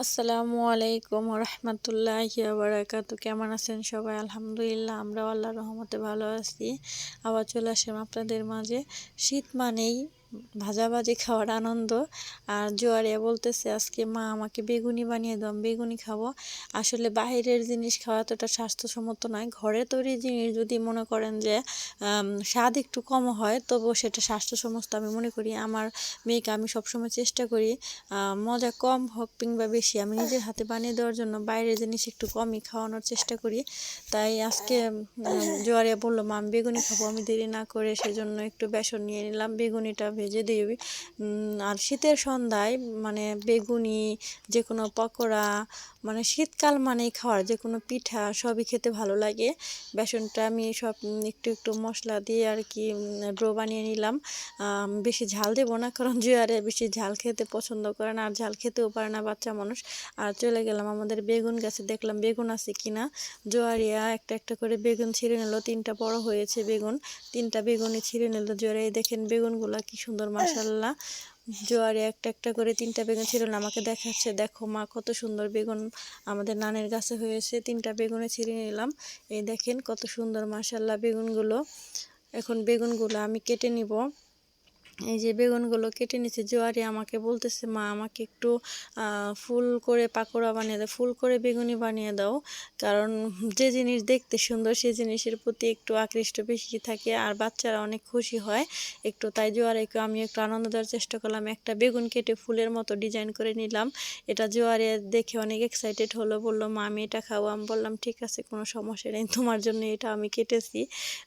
আসসালামু আলাইকুম রহমতুল্লাহ বারাকাতু কেমন আছেন সবাই? আলহামদুলিল্লাহ আমরা আল্লাহ রহমতে ভালো আছি। আবার চলে আসলাম আপনাদের মাঝে। শীত মানেই ভাজাভাজি খাওয়ার আনন্দ। আর জোয়ারিয়া বলতেছে, আজকে মা আমাকে বেগুনি বানিয়ে দাও বেগুনি খাব। আসলে বাইরের জিনিস খাওয়া এতটা স্বাস্থ্যসম্মত নয়। ঘরে তৈরি জিনিস যদি মনে করেন যে স্বাদ একটু কম হয়, তবুও সেটা স্বাস্থ্যসম্মত আমি মনে করি। আমার মেয়েকে আমি সবসময় চেষ্টা করি মজা কম হোক কিংবা বেশি। আমি নিজের হাতে বানিয়ে দেওয়ার জন্য বাইরের জিনিস একটু কমই খাওয়ানোর চেষ্টা করি। তাই আজকে জোয়ারিয়া বলল, মা, আমি বেগুনি খাব, আমি দেরি না করে সেজন্য একটু বেসন নিয়ে নিলাম। বেগুনিটা ভেজে দিবি আর শীতের সন্ধ্যায় মানে বেগুনি যে কোনো পকোড়া মানে শীতকাল মানেই খাওয়ার যে কোনো পিঠা সবই খেতে ভালো লাগে। বেসনটা আমি সব একটু একটু মশলা দিয়ে আর কি ড্রো বানিয়ে নিলাম। বেশি ঝাল দেবো না, কারণ জুয়ারে বেশি ঝাল খেতে পছন্দ করে না, আর ঝাল খেতেও পারে না বাচ্চা মানুষ। আর চলে গেলাম আমাদের বেগুন গাছে, দেখলাম বেগুন আছে কিনা জোয়ারিয়া একটা একটা করে বেগুন ছিঁড়ে নিল, তিনটা বড় হয়েছে বেগুন, তিনটা বেগুনই ছিঁড়ে নিল। জোয়ারিয়া দেখেন বেগুনগুলা কি সুন্দর মাসাল্লাহ জোয়ারে একটা একটা করে তিনটা বেগুন ছিল না আমাকে দেখাচ্ছে দেখো মা কত সুন্দর বেগুন আমাদের নানের গাছে হয়েছে তিনটা বেগুনে ছিঁড়ে নিলাম। এই দেখেন কত সুন্দর মাসাল্লাহ বেগুনগুলো। এখন বেগুনগুলো আমি কেটে নিব। এই যে বেগুনগুলো কেটে নিচ্ছে জোয়ারি আমাকে বলতেছে, মা, আমাকে একটু ফুল করে পাকোড়া বানিয়ে দাও, ফুল করে বেগুনি বানিয়ে দাও। কারণ যে জিনিস দেখতে সুন্দর সেই জিনিসের প্রতি একটু আকৃষ্ট বেশি থাকে আর বাচ্চারা অনেক খুশি হয় একটু। তাই জোয়ারিকে আমি একটু আনন্দ দেওয়ার চেষ্টা করলাম, একটা বেগুন কেটে ফুলের মতো ডিজাইন করে নিলাম। এটা জোয়ারে দেখে অনেক এক্সাইটেড হলো, বলল, মা, আমি এটা খাব। আমি বললাম, ঠিক আছে, কোনো সমস্যা নেই, তোমার জন্য এটা আমি কেটেছি।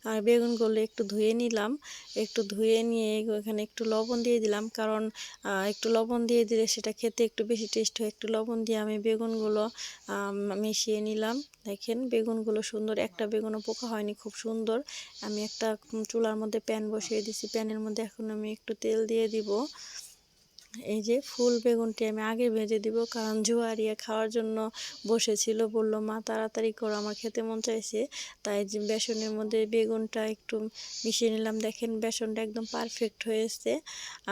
আর বেগুনগুলো একটু ধুয়ে নিলাম, একটু ধুয়ে নিয়ে ওখানে একটু লবণ দিয়ে দিলাম। কারণ একটু লবণ দিয়ে দিলে সেটা খেতে একটু বেশি টেস্ট হয়। একটু লবণ দিয়ে আমি বেগুনগুলো মিশিয়ে নিলাম। দেখেন বেগুনগুলো সুন্দর। একটা বেগুনও পোকা হয়নি, খুব সুন্দর। আমি একটা চুলার মধ্যে প্যান বসিয়ে দিছি। প্যানের মধ্যে এখন আমি একটু তেল দিয়ে দিব। এই যে ফুল বেগুনটি আমি আগে ভেজে দিব, কারণ জুয়ারিয়া খাওয়ার জন্য বসেছিল। বলল, মা, তাড়াতাড়ি করো, আমার খেতে মন চাইছে। তাই বেসনের মধ্যে বেগুনটা একটু মিশিয়ে নিলাম। দেখেন, বেসনটা একদম পারফেক্ট হয়েছে।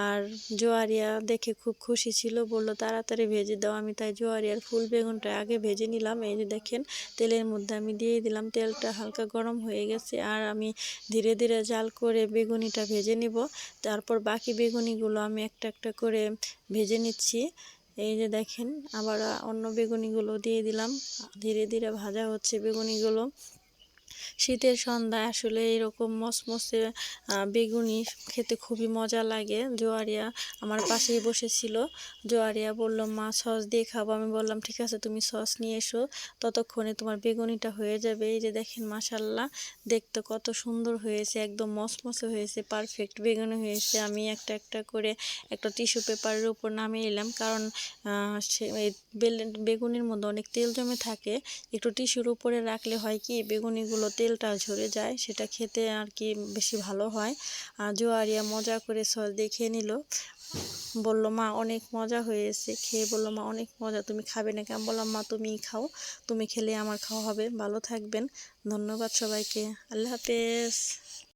আর জোয়ারিয়া দেখে খুব খুশি ছিল। বলল, তাড়াতাড়ি ভেজে দাও। আমি তাই জোয়ারিয়ার ফুল বেগুনটা আগে ভেজে নিলাম। এই যে দেখেন, তেলের মধ্যে আমি দিয়ে দিলাম। তেলটা হালকা গরম হয়ে গেছে আর আমি ধীরে ধীরে জাল করে বেগুনিটা ভেজে নিব। তারপর বাকি বেগুনিগুলো আমি একটা একটা করে ভেজে নিচ্ছি। এই যে দেখেন, আবার অন্য বেগুনিগুলো দিয়ে দিলাম। ধীরে ধীরে ভাজা হচ্ছে বেগুনিগুলো। শীতের সন্ধ্যায় আসলে এরকম মসমসে বেগুনি খেতে খুবই মজা লাগে। জোয়ারিয়া আমার পাশেই বসেছিল। জোয়ারিয়া বলল, মা, সস দিয়ে খাব। আমি বললাম, ঠিক আছে, তুমি সস নিয়ে এসো। ততক্ষণে তোমার বেগুনিটা হয়ে যাবে। এই যে দেখেন মাসাল্লাহ দেখতে কত সুন্দর হয়েছে, একদম মসমসে হয়েছে পারফেক্ট বেগুনি হয়েছে। আমি একটা একটা করে একটা টিস্যু পেপারের উপর নামিয়ে এলাম কারণ সে বেগুনির মধ্যে অনেক তেল জমে থাকে। একটু টিস্যুর উপরে রাখলে হয় কি, বেগুনিগুলো তেলটা ঝরে যায় সেটা খেতে আর কি বেশি ভালো হয়। আর জোয়ারিয়া মজা করে সস দিয়ে খেয়ে নিল। বলল, মা, অনেক মজা হয়েছে। খেয়ে বলল, মা, অনেক মজা। তুমি খাবে না কেমন বললাম, মা তুমি খাও। তুমি খেলে আমার খাওয়া হবে। ভালো থাকবেন। ধন্যবাদ সবাইকে। আল্লাহ হাফেজ।